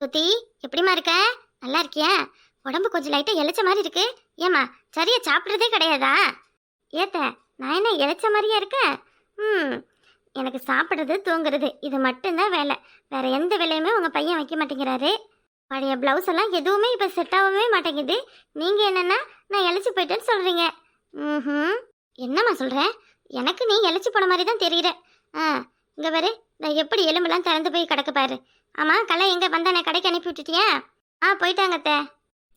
சுத்தி எப்படிம்மா இருக்க? நல்லா இருக்கியா? உடம்பு கொஞ்சம் லைட்டாக இளைச்ச மாதிரி இருக்கு. ஏம்மா சரியா சாப்பிட்றதே கிடையாதா? ஏத்த நான் என்ன இழைச்ச மாதிரியா இருக்கேன் ம் எனக்கு சாப்பிட்றது தூங்குறது இது மட்டும்தான் வேலை. வேற எந்த வேலையுமே உங்கள் பையன் வைக்க மாட்டேங்கிறாரு. பழைய பிளவுஸ் எல்லாம் எதுவுமே இப்போ செட் ஆகவே மாட்டேங்குது. நீங்கள் என்னென்னா நான் இழைச்சி போயிட்டேன்னு சொல்கிறீங்க ம் என்னம்மா சொல்கிறேன் எனக்கு நீ இழைச்சி போன மாதிரி தான் தெரியுற. ஆ இங்கே பாரு நான் எப்படி எலும்பெல்லாம் திறந்து போய் கிடக்க பாரு. ஆமாம் கலை வந்த வந்தானே? கடைக்கு அனுப்பி விட்டுட்டியா? ஆ போயிட்டாங்க அத்தை.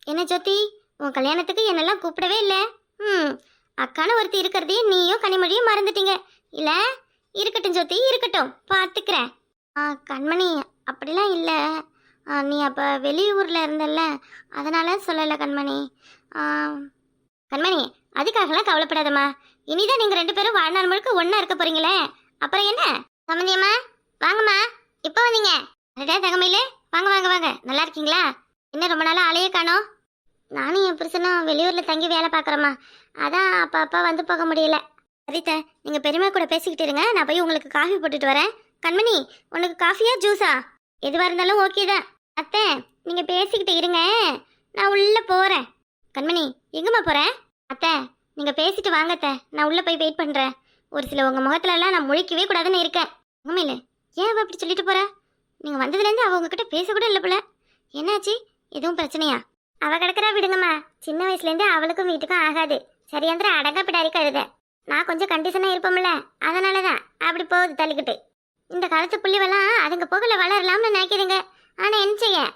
என்ன ஜோதி உன் கல்யாணத்துக்கு என்னெல்லாம் கூப்பிடவே இல்லை? ம் அக்கான ஒருத்தி இருக்கிறதையும் நீயும் கனிமொழியும் மறந்துட்டீங்க. இல்லை இருக்கட்டும் ஜோதி இருக்கட்டும் பார்த்துக்கிறேன் ஆ கண்மணி அப்படிலாம் இல்லை. நீ அப்போ வெளியூரில் இருந்தல்ல அதனால சொல்லலை கண்மணி. ஆ, கண்மணி அதுக்காகலாம் கவலைப்படாதம்மா. இனிதான் நீங்கள் ரெண்டு பேரும் வாழ்நாள் முழுக்க ஒன்றா இருக்க போகிறீங்களே அப்புறம் என்ன? சமந்தியம்மா வாங்கம்மா இப்போ வந்தீங்க. அடடா தகமையிலே? வாங்க வாங்க வாங்க. நல்லா இருக்கீங்களா? என்ன ரொம்ப நாளாக ஆளையே காணோம். நானும் என் புருஷனும் வெளியூரில் தங்கி வேலை பார்க்குறோம்மா அதான் அப்பா அப்பா வந்து போக முடியல. சரித்த நீங்கள் பெருமை கூட பேசிக்கிட்டு இருங்க. நான் போய் உங்களுக்கு காஃபி போட்டுட்டு வரேன். கண்மணி உனக்கு காஃபியா ஜூஸா? எதுவாக இருந்தாலும் ஓகே தான். அத்தை நீங்கள் பேசிக்கிட்டு இருங்க. நான் உள்ளே போகிறேன் கண்மணி எங்கம்மா போகிறேன் அத்தை நீங்கள் பேசிட்டு வாங்க அத்தை. நான் உள்ளே போய் வெயிட் பண்ணுறேன் ஒரு சில உங்கள் முகத்துலலாம் நான் முழிக்கவே கூடாதுன்னு இருக்கேன். உண்மையில ஏன் அப்படி சொல்லிட்டு போகிறேன் நீங்கள் வந்ததுலேருந்து அவள் உங்ககிட்ட பேசக்கூட இல்லை போல. என்னாச்சு? எதுவும் பிரச்சனையா? அவ கிடக்கிறா விடுங்கம்மா. சின்ன வயசுலேருந்து அவளுக்கும் வீட்டுக்கும் ஆகாது. சரியாந்திர அடங்க பிடாரி கழுத. நான் கொஞ்சம் கண்டிஷனாக இருப்போம்ல. அதனால தான் அப்படி போகுது தள்ளிக்கிட்டு. இந்த காலத்து புள்ளிவெல்லாம் அதுங்க போகல வளரலாம்னு நினைக்கிறீங்க. ஆனால் என்ன செய்ய?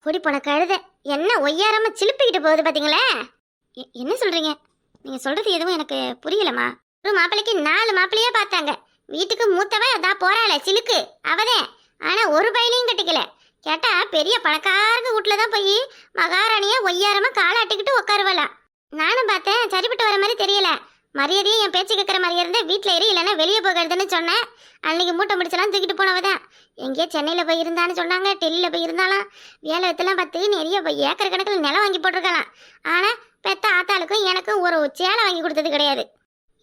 குடி போன கழுத. என்ன ஒய்யாரமா சிலுப்பிக்கிட்டு போகுது பார்த்தீங்களே எ- என்ன சொல்கிறீங்க நீங்கள் சொல்கிறது எதுவும் எனக்கு புரியலம்மா. ஒரு மாப்பிள்ளைக்கு நாலு மாப்பிள்ளையே பார்த்தாங்க. வீட்டுக்கு மூத்தவ அதான் போறாள சிலுக்கு. அவதே. ஆனால் ஒரு பையனையும் கட்டிக்கல. கேட்டால் பெரிய பணக்காரங்க வீட்டில் தான் போய் மகாராணியா ஒய்யாரமா காலாட்டிக்கிட்டு உட்காருவலாம் நானும் பார்த்தேன் சரிப்பட்டு வர மாதிரி தெரியல. மரியாதையும் என் பேச்சு கேட்குற மாதிரி இருந்தால் வீட்டில் இரு இல்லைன்னா வெளியே போகிறதுன்னு சொன்னேன். அன்னைக்கு மூட்டை முடிச்சலாம் தூக்கிட்டு போனவதான். எங்கேயோ சென்னையில் போய் இருந்தான்னு சொன்னாங்க டெல்லியில் போய் இருந்தாலும் வேலை வித்தெல்லாம் பார்த்து நிறைய போய் ஏக்கர் கணக்கில் நிலம் வாங்கி போட்டிருக்கலாம் ஆனால் பெத்த ஆத்தாளுக்கும் எனக்கும் ஒரு சேலை வாங்கி கொடுத்தது கிடையாது.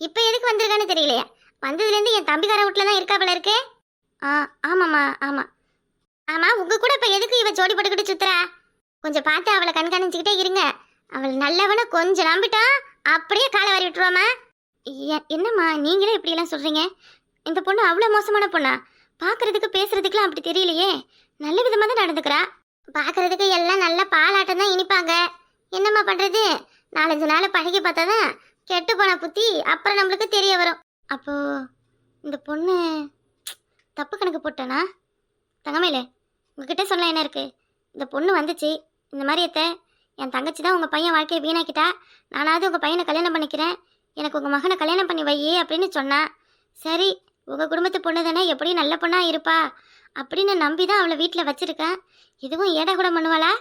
இப்போ எதுக்கு வந்திருக்கான்னு தெரியலையே. வந்ததுலேருந்து என் தம்பிக்கார வீட்டில் தான் இருக்கா போல இருக்கே. ஆ ஆமாம்மா ஆமாம் ஆமாம் உங்கள் கூட இப்போ எதுக்கு இவ ஜோடி போட்டுக்கிட்டு சுத்துறா? கொஞ்சம் பார்த்து அவளை கண்காணிச்சுக்கிட்டே இருங்க. அவள் நல்லவனை கொஞ்சம் நம்பிட்டா அப்படியே காலை வாரி விட்டுருவாமா என்னம்மா நீங்களே இப்படியெல்லாம் சொல்கிறீங்க இந்த பொண்ணு அவ்வளோ மோசமான பொண்ணா? பார்க்கறதுக்கு பேசுறதுக்குலாம் அப்படி தெரியலையே. நல்ல விதமாக தான் நடந்துக்கிறா. பார்க்குறதுக்கு எல்லாம் நல்ல பாலாட்டம் தான் இனிப்பாங்க. என்னம்மா பண்ணுறது நாலஞ்சு நாள் பழகி பார்த்தா தான் கெட்டு போன புத்தி அப்புறம் நம்மளுக்கு தெரிய வரும். அப்போ இந்த பொண்ணு தப்பு கணக்கு போட்டேனா? தங்கமேலே உங்ககிட்ட சொல்ல என்ன இருக்கு? இந்த பொண்ணு வந்துச்சு. இந்த மாதிரி அத்தை என் தங்கச்சி தான் உங்கள் பையன் வாழ்க்கையை வீணாக்கிட்டா. நானாவது உங்கள் பையனை கல்யாணம் பண்ணிக்கிறேன். எனக்கு உங்கள் மகனை கல்யாணம் பண்ணி வை அப்படின்னு சொன்னான் சரி உங்கள் குடும்பத்து பொண்ணு தானே எப்படியும் நல்ல பொண்ணாக இருப்பா அப்படின்னு நம்பி தான் அவளை வீட்டில் வச்சுருக்கேன். இதுவும் ஏடா கூட பண்ணுவாளா?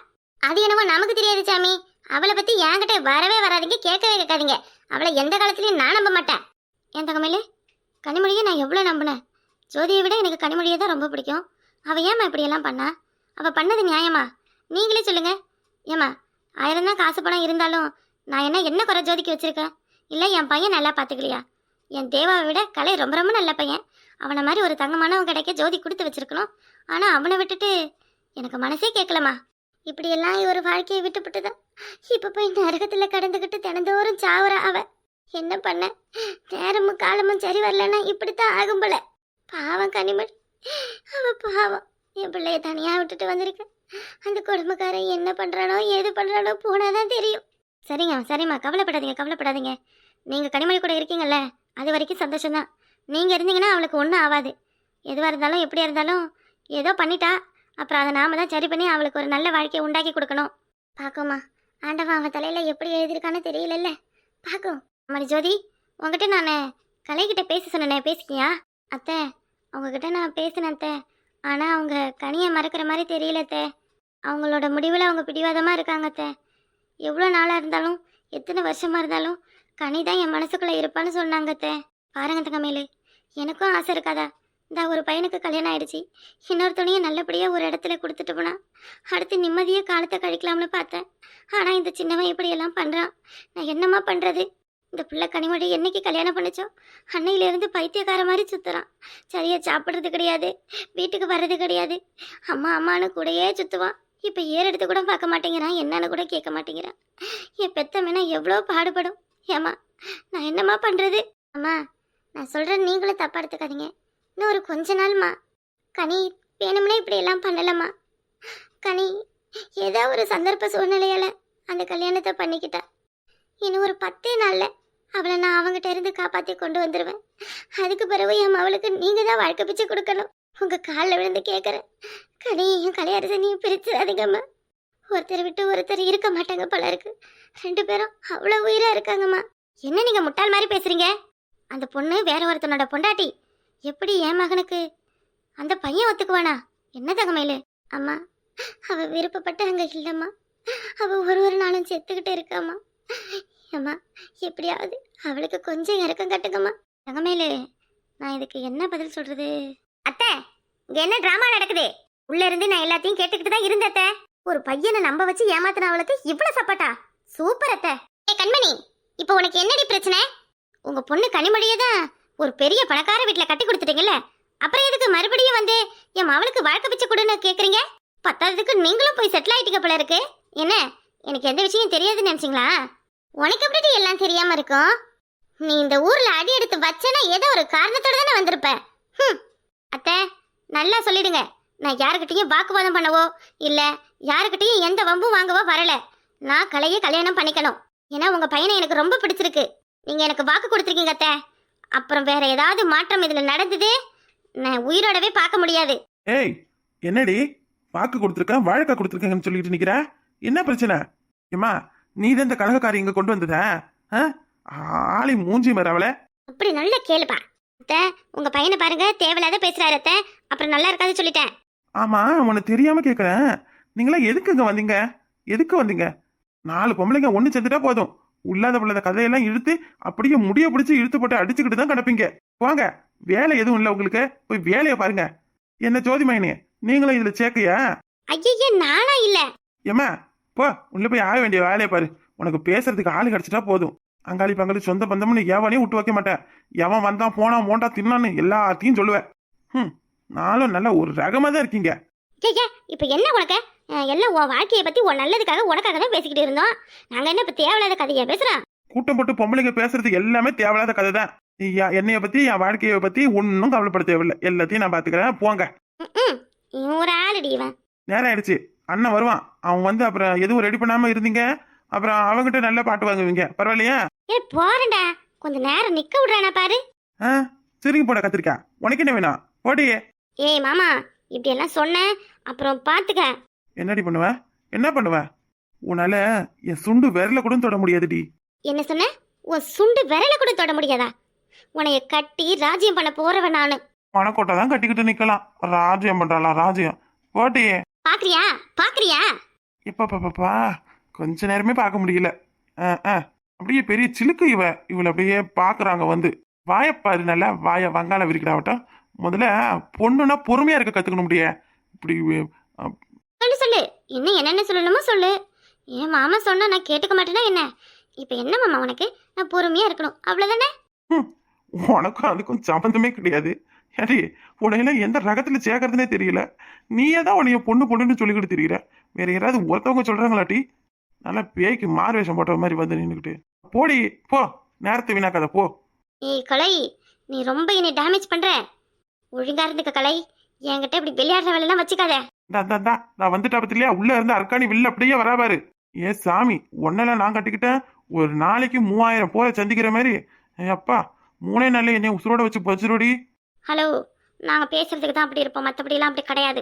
அது என்னவோ நமக்கு தெரியாது சாமி. அவளை பற்றி என்கிட்ட வரவே வராதீங்க கேட்கவே கேட்காதீங்க. அவளை எந்த காலத்துலையும் நான் நம்ப மாட்டேன். என் தங்கமேலே கனிமொழியை நான் எவ்வளோ நம்பினேன்? ஜோதியை விட எனக்கு கனிமொழியை தான் ரொம்ப பிடிக்கும். அவள் ஏம்மா இப்படியெல்லாம் பண்ணா? அவள் பண்ணது நியாயமா? நீங்களே சொல்லுங்கள் ஏம்மா ஆயிரம் தான் காசு பணம் இருந்தாலும் நான் என்ன என்ன குறை ஜோதிக்கு வச்சுருக்கேன் இல்லை என் பையன் நல்லா பார்த்துக்கலையா? என் தேவாவை விட கலை ரொம்ப ரொம்ப நல்ல பையன். அவனை மாதிரி ஒரு தங்கமானவன் கிடைக்க ஜோதி கொடுத்து வச்சுருக்கணும். ஆனால் அவனை விட்டுட்டு எனக்கு மனசே கேட்கலம்மா. இப்படியெல்லாம் ஒரு வாழ்க்கையை விட்டுப்பட்டு தான் இப்போ போய் நரகத்தில் கடந்துக்கிட்டு தினந்தோறும் சாவுறா அவ. என்ன பண்ண? நேரமும் காலமும் சரி வரலன்னா இப்படித்தான் ஆகும் போல. பாவம் கனிமணி அவ பாவம். என் பிள்ளைய தனியாக விட்டுட்டு வந்திருக்கு. அந்த குடும்பக்காரன் என்ன பண்ணுறானோ ஏது பண்ணுறானோ போனாதான் தெரியும். சரிங்க சரிம்மா. கவலைப்படாதீங்க கவலைப்படாதீங்க. நீங்கள் கனிமொழி கூட இருக்கீங்கல்ல அது வரைக்கும் சந்தோஷம்தான். நீங்கள் இருந்தீங்கன்னா அவளுக்கு ஒன்றும் ஆகாது எதுவாக இருந்தாலும் எப்படியா இருந்தாலும் ஏதோ பண்ணிட்டா. அப்புறம் அதை நாம தான் சரி பண்ணி அவளுக்கு ஒரு நல்ல வாழ்க்கையை உண்டாக்கி கொடுக்கணும். பார்க்கோம்மா ஆண்டவன் அவன் தலையில் எப்படி எழுதியிருக்கான்னு தெரியலல்ல. பார்க்கும் அம்மாடி ஜோதி உங்ககிட்ட நான் கலைக்கிட்ட பேச சொன்னேனே பேசிக்கியா அத்தை அவங்கக்கிட்ட நான் பேசினேன் ஆனால் அவங்க கனியை மறக்கிற மாதிரி தெரியலத்த அவங்களோட முடிவில் அவங்க பிடிவாதமாக இருக்காங்கத்தே எவ்வளோ நாளாக இருந்தாலும் எத்தனை வருஷமாக இருந்தாலும் கனி தான் என் மனசுக்குள்ளே இருப்பான்னு சொன்னாங்கத்தை பாருங்க தங்கமேலு எனக்கும் ஆசை இருக்காதா? இந்த ஒரு பையனுக்கு கல்யாணம் ஆயிடுச்சு. இன்னொருத்தனையும் நல்லபடியாக ஒரு இடத்துல கொடுத்துட்டு போனா அடுத்து நிம்மதியாக காலத்தை கழிக்கலாம்னு பார்த்தேன். ஆனால் இந்த சின்னவன் இப்படியெல்லாம் பண்ணுறான் நான் என்னம்மா பண்ணுறது இந்த பிள்ளை கனிமொழி என்னைக்கு கல்யாணம் பண்ணிச்சோ? அன்னையிலேருந்து பைத்தியக்கார மாதிரி சுற்றுறான் சரியாக சாப்பிட்றது கிடையாது வீட்டுக்கு வர்றது கிடையாது. அம்மா அம்மானு கூடயே சுற்றுவான் இப்போ ஏறெடுத்து கூட பார்க்க மாட்டேங்கிறான் என்னன்னு கூட கேட்க மாட்டேங்கிறான். என் பெத்தமேனா எவ்வளோ பாடுபடும். ஏம்மா நான் என்னம்மா பண்ணுறது அம்மா நான் சொல்கிறேன் நீங்களும் தப்பாக எடுத்துக்காதீங்க. இன்னும் ஒரு கொஞ்ச நாள்மா. கனி வேணும்னே இப்படி எல்லாம் பண்ணலம்மா. கனி ஏதோ ஒரு சந்தர்ப்ப சூழ்நிலையால் அந்த கல்யாணத்தை பண்ணிக்கிட்டா. இன்னும் ஒரு பத்தே நாளில் அவளை நான் அவங்ககிட்ட இருந்து காப்பாத்தி கொண்டு வந்துடுவேன் அதுக்கு பிறகு என் மவளுக்கு நீங்க தான் வாழ்க்கை பிச்சை கொடுக்கணும். உங்க காலில் விழுந்து கேட்குறேன் கனியையும் கலையரசனையும் கல்யாணத்தை பிரிச்சிடாதீங்கம்மா ஒருத்தர் விட்டு ஒருத்தர் இருக்க மாட்டாங்க போல இருக்கு. ரெண்டு பேரும் அவ்வளோ உயிராக இருக்காங்கம்மா. என்ன நீங்கள் முட்டாள் மாதிரி பேசுறீங்க? அந்த பொண்ணு வேற ஒருத்தனோட பொண்டாட்டி. எப்படி என் மகனுக்கு? அந்த பையன் ஒத்துக்குவானா? என்ன தகமையில? அம்மா அவள் விருப்பப்பட்டு அங்கே இல்லைம்மா. அவள் ஒரு ஒரு நாளும் செத்துக்கிட்டு இருக்காம்மா. அம்மா எப்படியாவது அவளுக்கு கொஞ்சம் இறக்கம் கட்டுங்கம்மா. தங்கமேலு நான் இதுக்கு என்ன பதில் சொல்றது? அத்தை இங்க என்ன டிராமா நடக்குது? உள்ள இருந்து நான் எல்லாத்தையும் கேட்டுக்கிட்டு தான் இருந்தேன் அத்தை. ஒரு பையனை நம்ப வச்சு ஏமாத்தின அவளுக்கு இவ்வளவு சப்போட்டா? சூப்பர் அத்தை. ஏ கண்மணி இப்போ உனக்கு என்னடி பிரச்சனை? உங்க பொண்ணு கனிமொழியை தான் ஒரு பெரிய பணக்கார வீட்டுல கட்டி கொடுத்துட்டீங்கல்ல? அப்புறம் எதுக்கு மறுபடியும் வந்து என் மவளுக்கு வாழ்க்கை பிச்சை கொடுன்னு கேக்குறீங்க? பத்தாததுக்கு நீங்களும் போய் செட்டில் ஆயிட்டீங்க போல இருக்கு. என்ன எனக்கு எந்த விஷயம் தெரியாதுன்னு நினைச்சிங்களா? உனக்கு எப்படி எல்லாம் தெரியாம இருக்கும் நீ இந்த ஊர்ல அடி எடுத்து வச்சனா ஏதோ ஒரு காரணத்தோட தானே வந்திருப்ப. ஹம். அத்தை நல்லா சொல்லிடுங்க. நான் யாருக்கிட்டையும் வாக்குவாதம் பண்ணவோ இல்ல யாருக்கிட்டையும் எந்த வம்பும் வாங்கவோ வரல. நான் கலையை கல்யாணம் பண்ணிக்கணும். ஏன்னா உங்க பையனை எனக்கு ரொம்ப பிடிச்சிருக்கு. நீங்க எனக்கு வாக்கு கொடுத்துருக்கீங்க அத்தை. அப்புறம் வேற ஏதாவது மாற்றம் இதுல நடந்தது? நான் உயிரோடவே பார்க்க முடியாது. ஏய் என்னடி? வாக்கு கொடுத்துருக்கேன் வாழைக்காய் கொடுத்துருக்கேங்கன்னு சொல்லிட்டு நிக்கிற? என்ன பிரச்சனை? ஏமா நீ தான் இந்த கழகக்காரி இங்க கொண்டு வந்தத? ஆளி மூஞ்சி மரவள அப்படி நல்ல கேளுப்பா. அத்தை உங்க பையனை பாருங்க தேவையில்லாத பேசுறாரு அத்தை. அப்புறம் நல்லா இருக்காது சொல்லிட்டேன். ஆமா உனக்கு தெரியாம கேக்குறேன். நீங்களா எதுக்கு இங்க வந்தீங்க? எதுக்கு வந்தீங்க? நாலு பொம்பளைங்க ஒண்ணு சேர்ந்துட்டா போதும். உள்ளாத உள்ளத கதையெல்லாம் இழுத்து அப்படியே முடிய பிடிச்சி இழுத்து போட்டு அடிச்சுக்கிட்டு தான் கிடப்பீங்க. போங்க வேலை எதுவும் இல்லை உங்களுக்கு. போய் வேலையை பாருங்க. என்ன ஜோதிமயனே நீங்களும் இதுல சேர்க்கையா? ஐயே நானா இல்ல. ஏம்மா போ உள்ள போய் ஆக வேண்டிய வேலையை பாரு. உனக்கு பேசுறதுக்கு ஆள் கிடைச்சிட்டா போதும். அங்காளி பங்காளி சொந்த பந்தம்னு எவனையும் விட்டு வைக்க மாட்டேன். எவன் வந்தான் போனா மோண்டா தின்னான்னு எல்லாத்தையும் சொல்லுவேன். ம் நானும் நல்ல ஒரு ரகமா தான் இருக்கீங்க ஐயா இப்ப என்ன உனக்கு? எல்லாம் உன் வாழ்க்கையை பத்தி உன் நல்லதுக்காக உனக்காக தான் பேசிக்கிட்டு இருந்தோம். நாங்க என்ன இப்ப தேவையில்லாத கதையா பேசுறோம்? கூட்டம் போட்டு பொம்பளைங்க பேசுறது எல்லாமே தேவையில்லாத கதை தான் என்னைய பத்தி என் வாழ்க்கையை பத்தி ஒன்றும் கவலைப்பட தேவையில்லை எல்லாத்தையும் நான் பாத்துக்கிறேன். போங்க. ஒரு ஆளுடி இவன். நேரம் ஆயிடுச்சு. அண்ணன் வருவான். அவன் வந்து அப்புறம் எதுவும் ரெடி பண்ணாம இருந்தீங்க? அப்புறம் அவங்ககிட்ட நல்ல பாட்டு வாங்குவீங்க. பரவாயில்லையா? ஏ போறேன்டா. கொஞ்ச நேரம் நிக்க விடுறானா பாரு. ஆ சரிங்க போட கத்திரிக்கா. உனக்கு என்ன வேணும்? போடியே ஏய் மாமா இப்படி எல்லாம் சொன்னேன் அப்புறம் பாத்துக்க. என்னடி பண்ணுவ? என்ன பண்ணுவ? உன்னால என் சுண்டு விரல கூட தொட முடியாதுடி. என்ன சொன்ன? உன் சுண்டு விரல கூட தொட முடியாதா? உன்னைய கட்டி ராஜ்யம் பண்ண போறவன் நானு. மணக்கோட்டை தான் கட்டிக்கிட்டு நிக்கலாம். ராஜ்யம் பண்றாளா ராஜ்யம். போட்டியே. பாக்குறியா? பாக்குறியா? இப்ப பாப்பா கொஞ்ச நேரமே பார்க்க முடியல. ஆ, ஆ. அப்படியே பெரிய சிலுக்கு இவ. இவளை அப்படியே பாக்குறாங்க வந்து. வாயப்பாரு நல்லா வாய வங்காள விரிக்கிறாவட்டும் முதல்ல பொண்ணுனா பொறுமையா இருக்க கத்துக்கணும் முடிய இப்படி அ, சொல்லு சொல்லு. இன்னும் என்னென்ன சொல்லணுமோ சொல்லு. என் மாமா சொன்னா நான் கேட்டுக்க மாட்டேனா என்ன? இப்போ என்ன மாமா உனக்கு? நான் பொறுமையா இருக்கணும். அவ்வளவுதானே? உனக்கும் அதுக்கும் சம்மந்தமே கிடையாது. ஏடி உன்னையெல்லாம் எந்த ரகத்துல சேர்க்கறதுனே தெரியல. நீயே தான் உன்னைய பொண்ணு பொண்ணுன்னு சொல்லிக்கிட்டு தெரியற. வேற யாராவது ஒருத்தவங்க சொல்றாங்களாட்டி நல்லா பேய்க்கு மாறு வேஷம் போட்ட மாதிரி வந்து நின்றுக்கிட்டு போடி போ. நேரத்தை வீணாக்காத போ. ஏய் கலை நீ ரொம்ப என்னை டேமேஜ் பண்ற. ஒழுங்கா இருந்துக்க கலை. என்கிட்ட இப்படி விளையாடுற வேலையெல்லாம் வச்சுக்காத. தா தா தா நான் வந்துட்டா பத்திலையா? உள்ள இருந்து அர்க்காணி வெளில அப்படியே வராபாரு ஏ சாமி ஒன்னெல்லாம் நான் கட்டிக்கிட்டேன். ஒரு நாளைக்கு மூவாயிரம் போல சந்திக்கிற மாதிரி. ஏய் அப்பா மூணே நாள்ல என்னை உசுரோட வச்சு பச்சிரோடி ஹலோ நாங்க பேசுறதுக்கு தான் அப்படி இருப்போம். மற்றபடிலாம் அப்படி கிடையாது.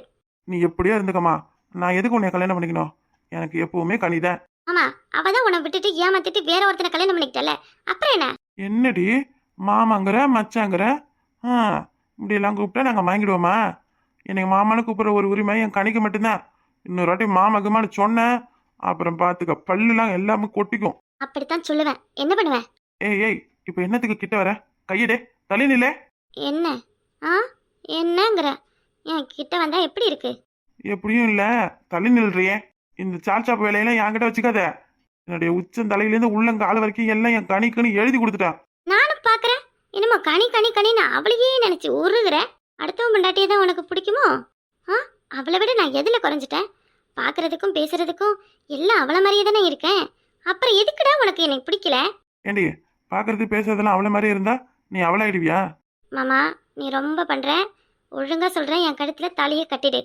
நீ எப்படியோ இருந்துக்கம்மா. நான் எதுக்கு உன்னை கல்யாணம் பண்ணிக்கணும்? எனக்கு எப்பவுமே கனிதான் ஆமா அவ தான் உன்னை விட்டுட்டு ஏமாத்திட்டு வேற ஒருத்தனை கல்யாணம் பண்ணிக்கிட்டல அப்புறம் என்ன? என்னடி? மாமாங்கிற மச்சாங்கிற? ஆ இப்படியெல்லாம் கூப்பிட்டா நாங்கள் வாங்கிடுவோமா எனக்கு மாமான்னு கூப்பிட்ற ஒரு உரிமை என் கணிக்கு மட்டும்தான். இன்னொரு வாட்டி மாமா கிமான்னு சொன்னேன். அப்புறம் பார்த்துக்க பல்லுலாம் எல்லாமே கொட்டிக்கும். அப்படித்தான் சொல்லுவேன். என்ன பண்ணுவேன்? ஏய் ஏய் இப்போ என்னத்துக்கு கிட்ட வர? கையடே. தலைநிலே என்ன? ஆ? என்னங்கிற? என் கிட்ட வந்தா எப்படி இருக்கு? எப்படியும் இல்லை. தலை நில்றியே. இந்த சாப்பு வேலையெல்லாம் என்கிட்ட வச்சுக்காத. என்னுடைய உச்சம் தலையிலேருந்து உள்ளங்கால் வரைக்கும் எல்லாம் என் கணிக்குன்னு எழுதி கொடுத்துட்டா. நானும் பார்க்கறேன் என்னமோ கனி கனி கனின்னு அவளையே நினைச்சு உருகுற. அடுத்தவன் பொண்டாட்டியை தான் உனக்கு பிடிக்குமோ? ஆ? அவளை விட நான் எதில் குறைஞ்சிட்டேன்? பார்க்கறதுக்கும் பேசுறதுக்கும் எல்லாம் அவளை மாதிரியே தானே இருக்கேன். அப்புறம் எதுக்குடா உனக்கு எனக்கு பிடிக்கல? ஏண்டி பார்க்கறது பேசுறதெல்லாம் அவளை மாதிரி இருந்தா நீ அவளாயிடுவியா? மாமா நீ ரொம்ப பண்ற. ஒழுங்கா சொல்றேன் என் கழுத்துல தாலியை கட்டிடு.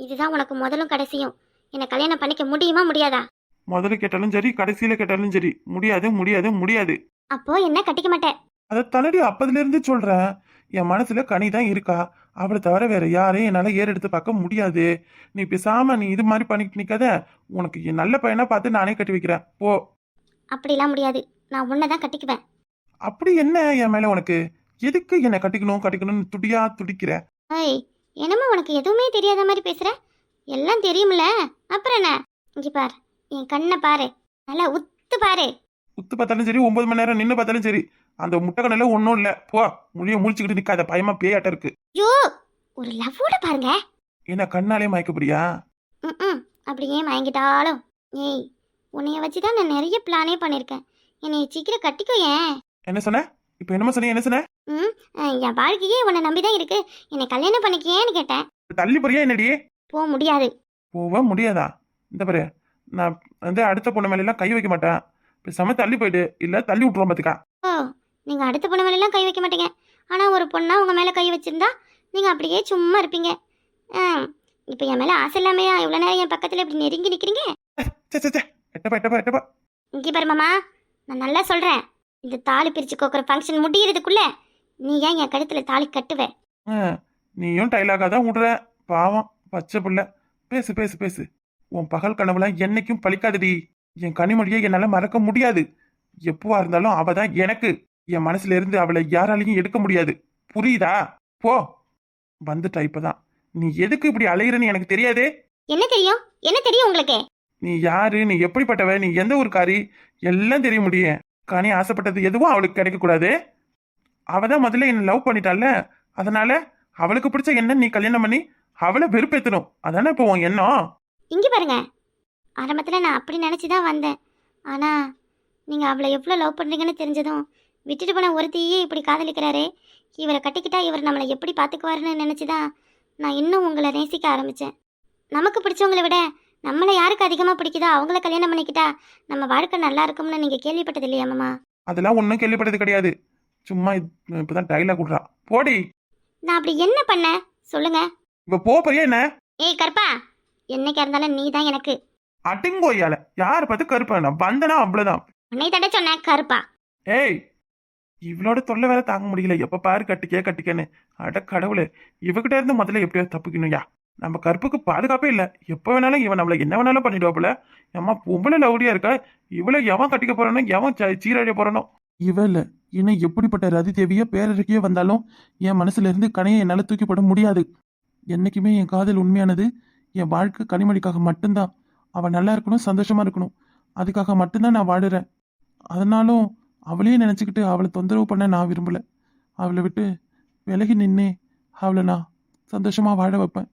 இதுதான் உனக்கு முதலும் கடைசியும். என்னை கல்யாணம் பண்ணிக்க முடியுமா முடியாதா? முதல்ல கேட்டாலும் சரி கடைசியில கேட்டாலும் சரி. முடியாது முடியாது முடியாது. அப்போ என்ன கட்டிக்க மாட்டேன் அதை தன்னடி அப்பதுல இருந்து சொல்றேன். என் மனசுல கனி தான் இருக்கா. அவளை தவிர வேற யாரையும் என்னால ஏறெடுத்து பார்க்க முடியாது. நீ பேசாம நீ இது மாதிரி பண்ணிட்டு நிக்காத. உனக்கு என் நல்ல பையனா பார்த்து நானே கட்டி வைக்கிறேன். போ. அப்படிலாம் முடியாது. நான் உன்னை தான் கட்டிக்குவேன். அப்படி என்ன என் மேல உனக்கு? எதுக்கு என்னை கட்டிக்கணும் கட்டிக்கணும்னு துடியா துடிக்கிற? ஏய் என்னமோ உனக்கு எதுவுமே தெரியாத மாதிரி பேசுற? எல்லாம் தெரியும்ல? அப்புறம் என்ன? இங்க பார் என் கண்ணை பாரு. நல்லா உத்து பாரு. உத்து பார்த்தாலும் சரி ஒன்பது மணி நேரம் நின்று பார்த்தாலும் சரி அந்த முட்டைக்கண்ணில ஒன்றும் இல்லை. போ முடிய முடிச்சுக்கிட்டு நிக்காத பயமா பேயாட்டம் இருக்கு. ஐயோ ஒரு லவ்வோட பாருங்க. என்ன கண்ணாலே மயக்கப்படியா ம் அப்படியே மயங்கிட்டாலும். ஏய் உன்னைய வச்சு தான் நான் நிறைய பிளானே பண்ணியிருக்கேன் என்னைய சீக்கிரம் கட்டிக்கோ ஏன்? என்ன சொன்ன? இப்போ என்னமா சொன்ன என்ன சொன்ன? ம் என் வாழ்க்கையே உன்னை நம்பி தான் இருக்கு. என்னை கல்யாணம் பண்ணிக்கியேன்னு கேட்டேன். தள்ளி போறியா என்னடி? போக முடியாது. போவ முடியாதா? இந்த பாரு நான் வந்து அடுத்த பொண்ணு மேல எல்லாம் கை வைக்க மாட்டேன். பேசாம தள்ளி போயிடு. இல்ல தள்ளி விட்டுருவோம் பாத்துக்கா. ஓ நீங்க அடுத்த பொண்ணு மேலெல்லாம் கை வைக்க மாட்டீங்க. ஆனா ஒரு பொண்ணா உங்க மேல கை வச்சிருந்தா நீங்க அப்படியே சும்மா இருப்பீங்க. இப்போ என் மேல ஆசை இல்லாமையா இவ்வளவு நேரம் என் பக்கத்துல இப்படி நெருங்கி நிக்கிறீங்க? எட்டப்பா எட்டப்பா எட்டப்பா. இங்கே பாரு மாமா நான் நல்லா சொல்றேன். இந்த தாலி பிரிச்சு கோக்குற ஃபங்க்ஷன் முடியறதுக்குள்ள நீ ஏன் என் கழுத்துல தாலி கட்டுவ? நீயும் டைலாகா தான் விடுற பாவம் பச்சை புள்ள. பேசு பேசு பேசு. உன் பகல் கனவுலாம் என்னைக்கும் பழிக்காதடி. என் கனிமொழியை என்னால மறக்க முடியாது. எப்பவா இருந்தாலும் அவ தான் எனக்கு. என் மனசுல இருந்து அவளை யாராலையும் எடுக்க முடியாது. புரியுதா? போ. வந்துட்டா இப்பதான். நீ எதுக்கு இப்படி அலையிறன்னு எனக்கு தெரியாதே. என்ன தெரியும்? என்ன தெரியும் உங்களுக்கு? நீ யாரு? நீ எப்படிப்பட்டவ? நீ எந்த ஊருக்காரி? எல்லாம் தெரிய முடியும். கனி ஆசைப்பட்டது எதுவும் அவளுக்கு கிடைக்க கூடாது. அவ தான் முதல்ல என்ன லவ் பண்ணிட்டால அதனால அவளுக்கு பிடிச்ச என்ன நீ கல்யாணம் பண்ணி அவளை வெறுப்பேத்தணும். அதானே இப்போ உன் எண்ணம்? இங்க பாருங்க. ஆரம்பத்துல நான் அப்படி நினைச்சு தான் வந்தேன். ஆனா நீங்க அவளை எவ்வளோ லவ் பண்றீங்கன்னு தெரிஞ்சதும் விட்டுட்டு போன ஒருத்தையே இப்படி காதலிக்கிறாரே. இவரை கட்டிக்கிட்டா இவர் நம்மளை எப்படி பார்த்துக்குவாருன்னு நினைச்சுதான் நான் இன்னும் உங்களை நேசிக்க ஆரம்பிச்சேன். நமக்கு பிடிச்சவங்களை விட நம்மளை யாருக்கு அதிகமாக பிடிக்குதோ அவங்கள கல்யாணம் பண்ணிக்கிட்டா நம்ம வாழ்க்கை நல்லா இருக்கும்னு நீங்க கேள்விப்பட்டது இல்லையா மாமா? அதெல்லாம் ஒன்றும் கேள்விப்பட்டது கிடையாது. சும்மா இப்~ இப்பதான் டைலாக் விடுறா. போடி. நான் அப்படி என்ன பண்ணேன் சொல்லுங்க. இப்ப போ போறியா என்ன? ஏய் கற்பா என்னைக்கா இருந்தாலும் நீ தான் எனக்கு. அட்டிங்கோயால யார பார்த்து கருப்பேன் நான் வந்தனா அவ்வளவுதான். உன்னை தட சொன்னேன் கருப்பா. ஏய் இவளோட தொல்லை வேற தாங்க முடியல. எப்ப பாரு கட்டிக்க கட்டிக்கன்னு. அட கடவுளே. இவகிட்ட இருந்து முதல்ல எப்படியாவது தப்பிக்கணும்யா. நம்ம கற்புக்கு பாதுகாப்பே இல்ல. எப்ப வேணாலும் இவன் நம்மள என்ன வேணாலும் பண்ணிடுவாப்புல. அம்மா பொம்பளை லவுடியா இருக்கா? இவளை எவன் கட்டிக்க போறானோ? எவன் சீரழிய போறானோ? இவ இல்ல இன்னும் எப்படிப்பட்ட ரதி தேவியோ பேரருக்கையோ வந்தாலும் என் மனசுல இருந்து கனையை என்னால தூக்கிப்பட முடியாது. என்னைக்குமே என் காதல் உண்மையானது என் வாழ்க்கை கனிமொழிக்காக மட்டும்தான். அவள் நல்லா இருக்கணும் சந்தோஷமா இருக்கணும். அதுக்காக மட்டும்தான் நான் வாடுறேன் அதனாலும் அவளையே நினச்சிக்கிட்டு அவளை தொந்தரவு பண்ண நான் விரும்பல. அவளை விட்டு விலகி நின்னே அவளை நான் சந்தோஷமா வாழ வைப்பேன்.